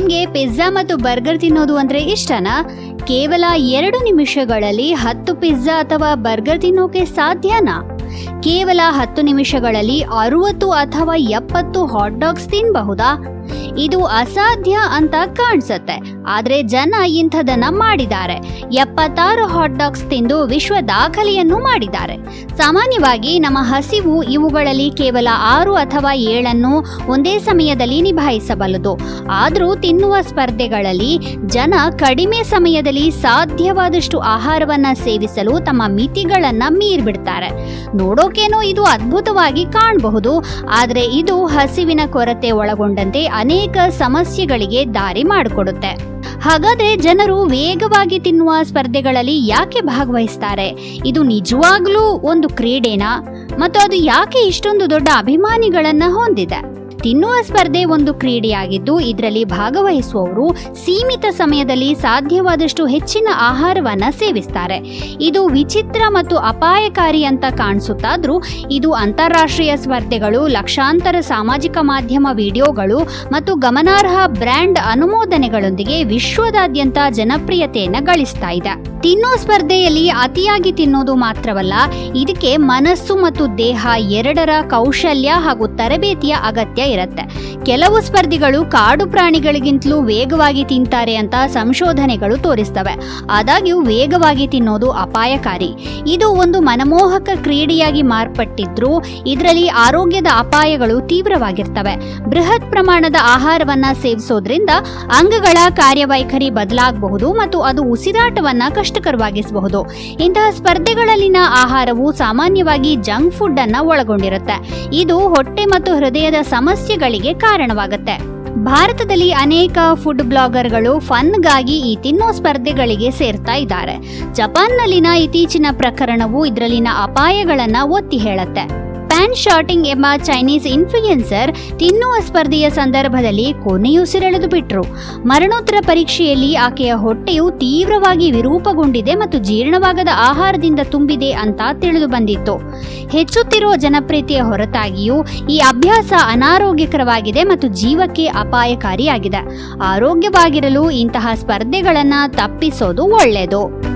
Pizza ಮತ್ತು burger ತಿನ್ನೋದು ಅಂದ್ರೆ ಇಷ್ಟನಾ? ಕೇವಲ ಎರಡು ನಿಮಿಷಗಳಲ್ಲಿ ಹತ್ತು ಪಿಜ್ಜಾ ಅಥವಾ ಬರ್ಗರ್ ತಿನ್ನೋಕೆ ಸಾಧ್ಯನಾ? ಕೇವಲ ಹತ್ತು ನಿಮಿಷಗಳಲ್ಲಿ ಅರುವತ್ತು ಅಥವಾ ಎಪ್ಪತ್ತು ಹಾಟ್ ಡಾಗ್ಸ್ ತಿನ್ನಬಹುದಾ ಇದು ಅಸಾಧ್ಯ ಅಂತ ಕಾಣಿಸುತ್ತೆ. ಆದ್ರೆ ಜನ ಇಂಥದನ್ನ ಮಾಡಿದ್ದಾರೆ. ಎಪ್ಪತ್ತಾರು ಹಾಟ್ ಡಾಗ್ಸ್ ತಿಂದು ವಿಶ್ವ ದಾಖಲೆಯನ್ನು ಮಾಡಿದ್ದಾರೆ. ಸಾಮಾನ್ಯವಾಗಿ ನಮ್ಮ ಹಸಿವು ಇವುಗಳಲ್ಲಿ ಕೇವಲ ಆರು ಅಥವಾ ಏಳನ್ನು ಒಂದೇ ಸಮಯದಲ್ಲಿ ನಿಭಾಯಿಸಬಲ್ಲದು. ಆದರೂ ತಿನ್ನುವ ಸ್ಪರ್ಧೆಗಳಲ್ಲಿ ಜನ ಕಡಿಮೆ ಸಮಯದಲ್ಲಿ ಸಾಧ್ಯವಾದಷ್ಟು ಆಹಾರವನ್ನು ಸೇವಿಸಲು ತಮ್ಮ ಮಿತಿಗಳನ್ನು ಮೀರಿಬಿಡ್ತಾರೆ. ನೋಡೋಕೇನೋ ಇದು ಅದ್ಭುತವಾಗಿ ಕಾಣಬಹುದು, ಆದರೆ ಇದು ಹಸಿವಿನ ಕೊರತೆ ಒಳಗೊಂಡಂತೆ ಅನೇಕ ಸಮಸ್ಯೆಗಳಿಗೆ ದಾರಿ ಮಾಡಿಕೊಡುತ್ತೆ. ಹಾಗಾದ್ರೆ ಜನರು ವೇಗವಾಗಿ ತಿನ್ನುವ ಸ್ಪರ್ಧೆಗಳಲ್ಲಿ ಯಾಕೆ ಭಾಗವಹಿಸ್ತಾರೆ? ಇದು ನಿಜವಾಗ್ಲೂ ಒಂದು ಕ್ರೀಡೆನಾ? ಮತ್ತು ಅದು ಯಾಕೆ ಇಷ್ಟೊಂದು ದೊಡ್ಡ ಅಭಿಮಾನಿಗಳನ್ನ ಹೊಂದಿದೆ? ತಿನ್ನುವ ಸ್ಪರ್ಧೆ ಒಂದು ಕ್ರೀಡೆಯಾಗಿದ್ದು, ಇದರಲ್ಲಿ ಭಾಗವಹಿಸುವವರು ಸೀಮಿತ ಸಮಯದಲ್ಲಿ ಸಾಧ್ಯವಾದಷ್ಟು ಹೆಚ್ಚಿನ ಆಹಾರವನ್ನು ಸೇವಿಸ್ತಾರೆ. ಇದು ವಿಚಿತ್ರ ಮತ್ತು ಅಪಾಯಕಾರಿ ಅಂತ ಕಾಣಿಸುತ್ತಾದ್ರೂ, ಇದು ಅಂತಾರಾಷ್ಟ್ರೀಯ ಸ್ಪರ್ಧೆಗಳು, ಲಕ್ಷಾಂತರ ಸಾಮಾಜಿಕ ಮಾಧ್ಯಮ ವಿಡಿಯೋಗಳು ಮತ್ತು ಗಮನಾರ್ಹ ಬ್ರ್ಯಾಂಡ್ ಅನುಮೋದನೆಗಳೊಂದಿಗೆ ವಿಶ್ವದಾದ್ಯಂತ ಜನಪ್ರಿಯತೆಯನ್ನು ಗಳಿಸ್ತಾ ಇದೆ. ತಿನ್ನೋ ಸ್ಪರ್ಧೆಯಲ್ಲಿ ಅತಿಯಾಗಿ ತಿನ್ನೋದು ಮಾತ್ರವಲ್ಲ, ಇದಕ್ಕೆ ಮನಸ್ಸು ಮತ್ತು ದೇಹ ಎರಡರ ಕೌಶಲ್ಯ ಹಾಗೂ ತರಬೇತಿಯ ಅಗತ್ಯ ಇರುತ್ತೆ. ಕೆಲವು ಸ್ಪರ್ಧಿಗಳು ಕಾಡು ಪ್ರಾಣಿಗಳಿಗಿಂತಲೂ ವೇಗವಾಗಿ ತಿಂತಾರೆ ಅಂತ ಸಂಶೋಧನೆಗಳು ತೋರಿಸ್ತವೆ. ಆದಾಗ್ಯೂ ವೇಗವಾಗಿ ತಿನ್ನೋದು ಅಪಾಯಕಾರಿ. ಇದು ಒಂದು ಮನಮೋಹಕ ಕ್ರೀಡೆಯಾಗಿ ಮಾರ್ಪಟ್ಟಿದ್ರು ಇದರಲ್ಲಿ ಆರೋಗ್ಯದ ಅಪಾಯಗಳು ತೀವ್ರವಾಗಿರ್ತವೆ. ಬೃಹತ್ ಪ್ರಮಾಣದ ಆಹಾರವನ್ನ ಸೇವಿಸೋದ್ರಿಂದ ಅಂಗಗಳ ಕಾರ್ಯವೈಖರಿ ಬದಲಾಗಬಹುದು ಮತ್ತು ಅದು ಉಸಿರಾಟವನ್ನ ಕಷ್ಟಕರವಾಗಿಸಬಹುದು. ಇಂತಹ ಸ್ಪರ್ಧೆಗಳಲ್ಲಿನ ಆಹಾರವು ಸಾಮಾನ್ಯವಾಗಿ ಜಂಕ್ ಫುಡ್ ಅನ್ನ ಒಳಗೊಂಡಿರುತ್ತೆ. ಇದು ಹೊಟ್ಟೆ ಮತ್ತು ಹೃದಯದ ಸಮಸ್ಯೆಗಳಿಗೆ ಕಾರಣವಾಗುತ್ತೆ. ಭಾರತದಲ್ಲಿ ಅನೇಕ ಫುಡ್ ಬ್ಲಾಗರ್ಗಳು ಫನ್ಗಾಗಿ ಈ ತಿನ್ನೋ ಸ್ಪರ್ಧೆಗಳಿಗೆ ಸೇರ್ತಾ ಇದ್ದಾರೆ. ಜಪಾನ್ನಲ್ಲಿನ ಇತ್ತೀಚಿನ ಪ್ರಕರಣವು ಇದರಲ್ಲಿನ ಅಪಾಯಗಳನ್ನು ಒತ್ತಿ ಹೇಳುತ್ತೆ. ಪ್ಯಾನ್ ಶಾಟಿಂಗ್ ಎಂಬ ಚೈನೀಸ್ ಇನ್ಫ್ಲೂಯೆನ್ಸರ್ ತಿನ್ನುವ ಸ್ಪರ್ಧೆಯ ಸಂದರ್ಭದಲ್ಲಿ ಕೊನೆಯುಸಿರೆಳೆದು ಬಿಟ್ರು. ಮರಣೋತ್ತರ ಪರೀಕ್ಷೆಯಲ್ಲಿ ಆಕೆಯ ಹೊಟ್ಟೆಯು ತೀವ್ರವಾಗಿ ವಿರೂಪಗೊಂಡಿದೆ ಮತ್ತು ಜೀರ್ಣವಾಗದ ಆಹಾರದಿಂದ ತುಂಬಿದೆ ಅಂತ ತಿಳಿದು ಬಂದಿತ್ತು. ಹೆಚ್ಚುತ್ತಿರುವ ಜನಪ್ರಿಯತೆಯ ಹೊರತಾಗಿಯೂ ಈ ಅಭ್ಯಾಸ ಅನಾರೋಗ್ಯಕರವಾಗಿದೆ ಮತ್ತು ಜೀವಕ್ಕೆ ಅಪಾಯಕಾರಿಯಾಗಿದೆ. ಆರೋಗ್ಯವಾಗಿರಲು ಇಂತಹ ಸ್ಪರ್ಧೆಗಳನ್ನು ತಪ್ಪಿಸೋದು ಒಳ್ಳೆಯದು